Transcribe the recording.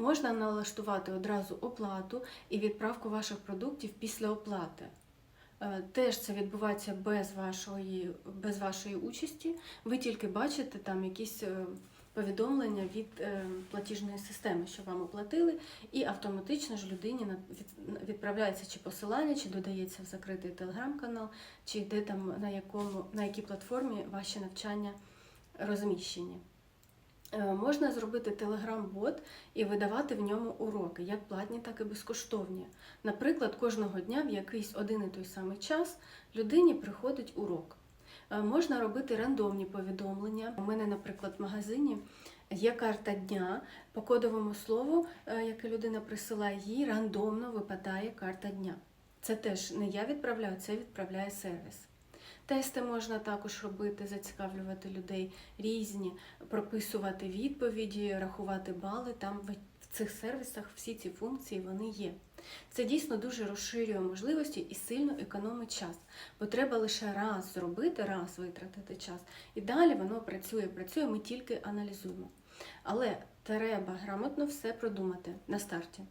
Можна налаштувати одразу оплату і відправку ваших продуктів після оплати. Е, Теж це відбувається без вашої, без вашої участі. Ви тільки бачите там якісь е, повідомлення від е, платіжної системи, що вам оплатили, і автоматично ж людині відправляється чи посилання, чи додається в закритий телеграм-канал, чи де там на якому на якій платформі ваші навчання розміщені. Е, Можна зробити телеграм-бот і видавати в ньому уроки, як платні, так і безкоштовні. Наприклад, кожного дня в якийсь один і той самий час людині приходить урок. Е, Можна робити рандомні повідомлення. У мене, наприклад, в магазині є карта дня. По кодовому слову, е, яке людина присилає, їй рандомно випадає карта дня. Це теж не я відправляю, це відправляє сервіс. Тести можна також робити, зацікавлювати людей різні, прописувати відповіді, рахувати бали. Там в цих сервісах всі ці функції вони є. Це дійсно дуже розширює можливості і сильно економить час, бо треба лише раз зробити, раз витратити час, і далі воно працює, працює, ми тільки аналізуємо. Але треба грамотно все продумати на старті.